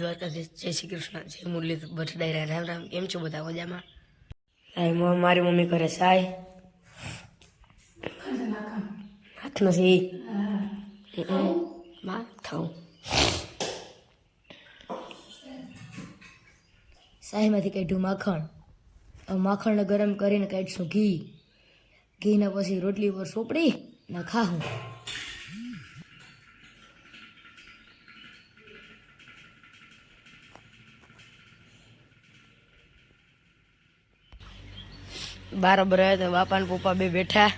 દ્વારકાધીશ, જય શ્રી કૃષ્ણ, જય મુરલી બર્થડે રામ રામ, કેમ છો બધા મજામાં? સાહેબ મારી મમ્મી કરે સાય હાથ નથી. માં ખાઉં સાહીમાંથી કાઢ્યું માખણ. માખણને ગરમ કરીને કાઢશું ઘી. ઘીને પછી રોટલી ઉપર સોપડી ને ખાવું બરાબર આવ્યા તો બાપા ને પપ્પા બે બેઠા.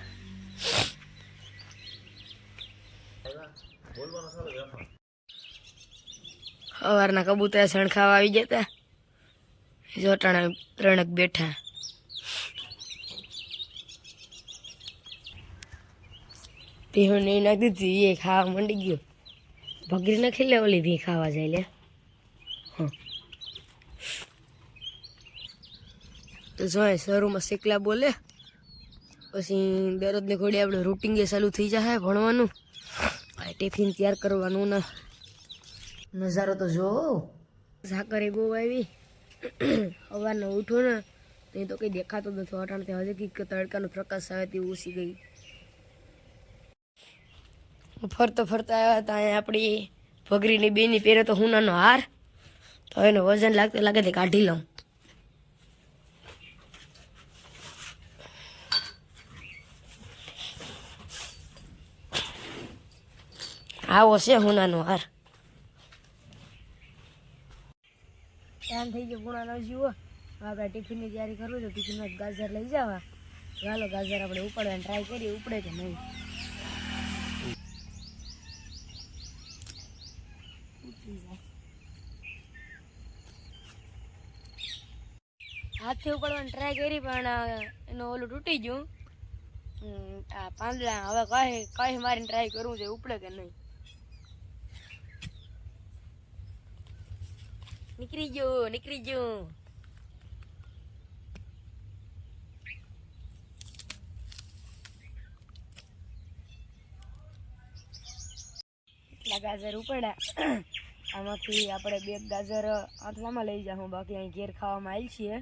સવારના કબૂતરા સણ ખાવા આવી જતા. જોટાણા ત્રણક બેઠા. પીહું નહીં નાખી દીધી, એ ખાવા માંડી ગયો. ભગરી નાખી લે ઓલી ભી ખાવા જાય લે. તો જોઈએ શરૂમાં શેકલા બોલે. પછી દરરોજને ઘોડી આપણે રૂટિંગ ચાલુ થઈ જાય ભણવાનું. ટિફિન તૈયાર કરવાનું ને. નજારો તો જો ઝાકરે ગો આવી. સવારનો ઉઠો ને. એ તો કંઈ દેખાતો નથી. અટાણથી હજી કંઈક તડકાનો પ્રકાશ આવે તે ઓછી ગઈ. ફરતો ફરતા આવ્યા હતા. અહીંયા આપણી ભગરીની બેની પહેરે તો હુનાનો હાર. તો એનો વજન લાગતો લાગે તે કાઢી લઉં. આવો છે હુનાનો હાર. ટાઈમ થઈ ગયો ગુણાનો જીવો. આપણે ટિફિનની તૈયારી કરવી તો ટિફિનમાં ગાજર લઈ જવા. ચાલો, ગાજર આપણે ઉપાડવા ટ્રાય કરીએ, ઉપડે કે નહીં. હાથથી ઉપાડવાની ટ્રાય કરી, પણ એનું ઓલું તૂટી ગયું. આ પાંદડા હવે કઈ કઈ મારીને ટ્રાય કરવું છે, ઉપડે કે નહીં. નીકળી ગયો નીકળી ગયો એટલા ગાજર ઉપડ્યા? આમાંથી આપણે બે ગાજર આંથલામાં લઈ જાઉં. બાકી અહીં ઘેર ખાવામાં આવી છીએ.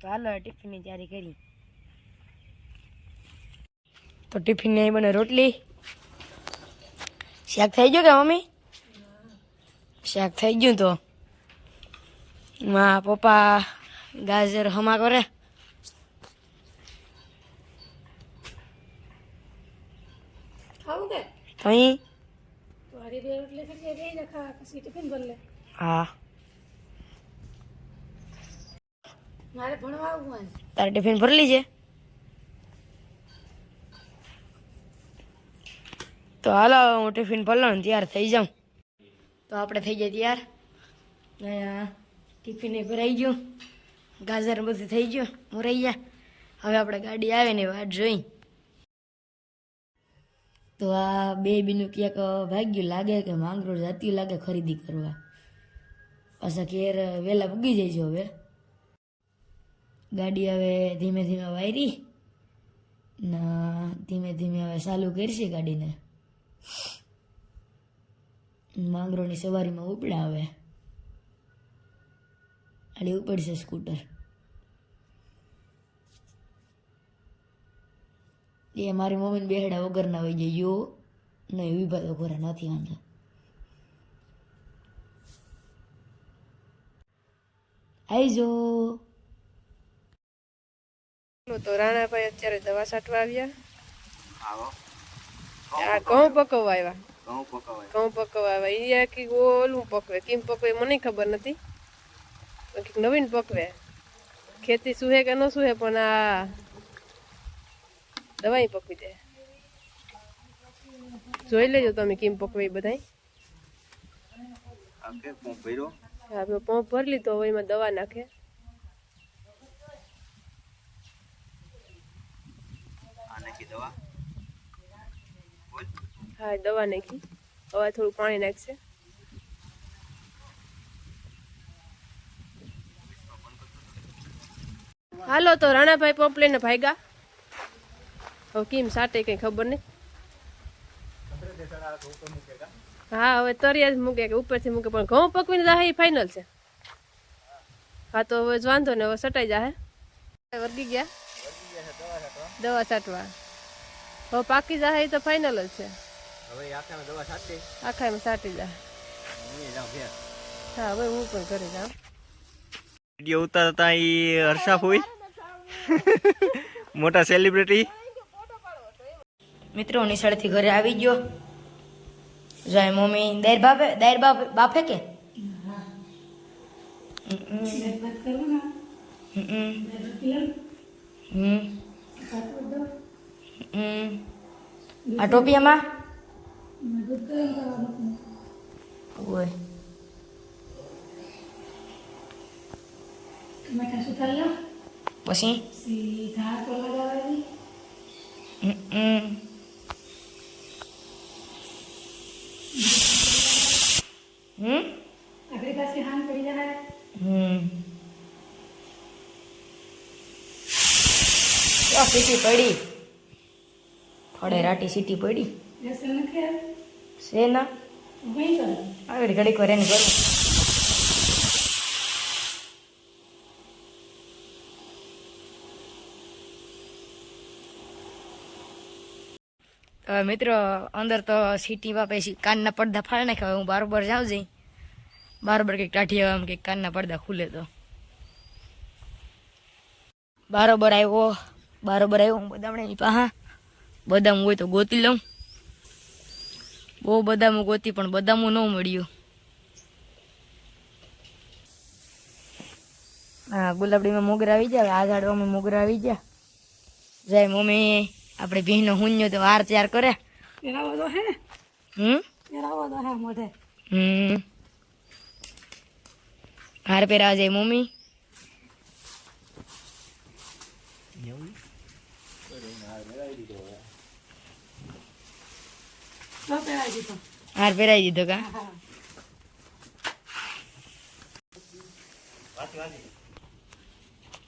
તો હાલો, ટિફિનની તૈયારી કરી. તો ટિફિન અહીં બને રોટલી. શાક થઈ ગયો કે મમ્મી? શાક થઈ ગયું તો મા પપ્પા ગાજર હમા કરે. ખાવું કે? અહીં તો હારી બે રોટલી કરી બે ને ખા પછી ટિફિન ભર લે. હા. મારે ભણવા આવવું તારે ટિફિન ભરી છે તો હાલો હું ટિફિન ભરલો ને તૈયાર થઈ જાઉં. તો આપણે થઈ જાય તૈયાર. ટિફિને ભરાઈ ગયું. ગાજર બધું થઈ ગયું. મુરાઈ ગયા. હવે આપણે ગાડી આવે ને વાત જોઈ. તો આ બે બીનું ક્યાંક ભાગ્યું લાગે કે માંગરોળ જાતી લાગે ખરીદી કરવા. પાછા ઘેર વહેલા પૂગી છે હવે. ગાડી હવે ધીમે ધીમે વાયરી ના ધીમે ધીમે હવે ચાલુ કરશે ગાડીને. માંગરોળની સવારીમાં ઉપડાવે હવે આડી ઉપડશે સ્કૂટર. એ મારી મમ્મીને બેહડા વગરના હોય જાય. યો નહીં વિભા તો ખોરા નથી વાંધો. આઈજો. તો રાણાભાઈ અત્યારે દવા છાંટવા આવ્યા. આ ઘઉં પકવવા આવ્યા. ઘઉં પકવાય. ઘઉં એ આખી ઓલું પકવે. કેમ પકવે મને ખબર નથી. બાકી કંઈક નવીન પકવે. ખેતી સુહે કે ન સુહે પણ આ દવાઈ પકવી દે. જોઈ લેજો તમે કેમ પકવે બધાય. આપણે પંપ ભરી લીધો હવે એમાં દવા નાખે. દવા. હા દવા નાખી. હવે થોડું પાણી નાખશે. હાલો તો રાણાભાઈ પંપ લઈને ભાગ્યા. હવે કેમ સાટે કઈ ખબર નહીં. હા હવે તરિયા જ મૂકે કે ઉપરથી મૂકે પણ ઘઉં પકવીને જાહે એ ફાઇનલ છે. હા તો હવે જ વાંધો ને હવે સટાઈ જાહે. વર્ગી ગયા? દવા છાંટવા. હવે પાકી જાહે એ તો ફાઇનલ જ છે. હવે આખામાં દવા છાંટી આખા એમ સાટી જાહે દે હા હવે હું પણ ઘરે જાઉં. વીડિયો ઉતારતા એ હર્ષા હોય મોટા સેલિબ્રિટી મિત્રો નિશાળેથી ઘરે આવી ગયો. જાય મમ્મી દાયર બાપે દાયર બાપે બાપે કે? આ ટોપિયામાં ઓય પછી હમ હમ હમ ક્યાં સીટી પડી થોડે રાટી સીટી પડી છે ના આગળ ઘડીક વાર એને કરું હવે મિત્રો અંદર તો સીટી બાપે કાનના પડદા ફાળી નાખ્યા હું બારોબર જાઉં જઈ બારોબર કંઈક કાઢી આવે એમ કંઈક કાનના પડદા ખુલે તો બારોબર આવ્યો બારોબર આવ્યો હું બદામણી પાહા બદામ હોય તો ગોતી લઉં બહુ બદામો ગોતી પણ બદામો ન મળ્યું. હા ગુલાબડીમાં મોગરા આવી ગયા આ ઝાડવામાં મોગરા આવી ગયા. જાય મમ્મી આપણે ભીનો હુંજો તો વાર ત્યાર કરે. હમ? હમ. હાર પહેરાવા જાય મમ્મી. હાર પહેરાવી દીધો કા?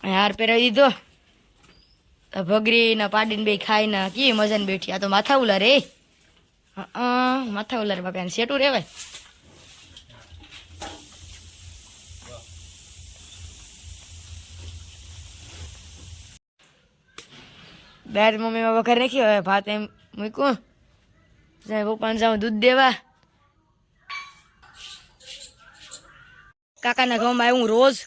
હાર પહેરાવી દીધો. ભગરી ને પાડીને બે ખાઈ ને કી મજા ને બેઠી. આ તો માથા ઉલા રે માથા ઉલા રે બાપા સેટું રેવાય? મમ્મી મમ્મીમાં વઘાર નાખી હવે ભાત એમ મૂક્યું. જાય, પપ્પાને જાઉં દૂધ દેવા. કાકાના ઘઉંમાં આવ્યું રોજ.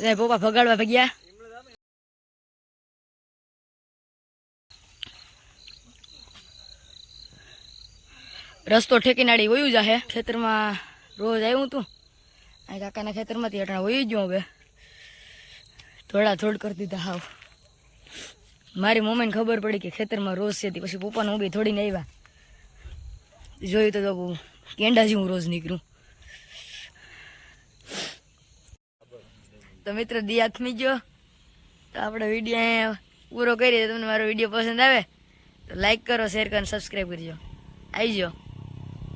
જાય, પપ્પા ભગાડવા ભગ્યા. રસ્તો ઠેકીનાડી વયું જાહે. ખેતરમાં રોજ આવ્યું તું. આ કાકાના ખેતરમાંથી અટાણા વયું ગયું હવે. થોડા થોડ કરી દીધા હાવ. મારી મમ્મીને ખબર પડી કે ખેતરમાં રોજ છે પછી પપ્પાને બી થોડીને આવ્યા જોયું તો તો હું રોજ નીકળું. તો મિત્ર દી હાથમી ગયો. તો આપણે વીડિયો પૂરો કરીએ. તમને મારો વીડિયો પસંદ આવે તો લાઈક કરો શેર કરો સબસ્ક્રાઈબ કરજો. આવી જાઓ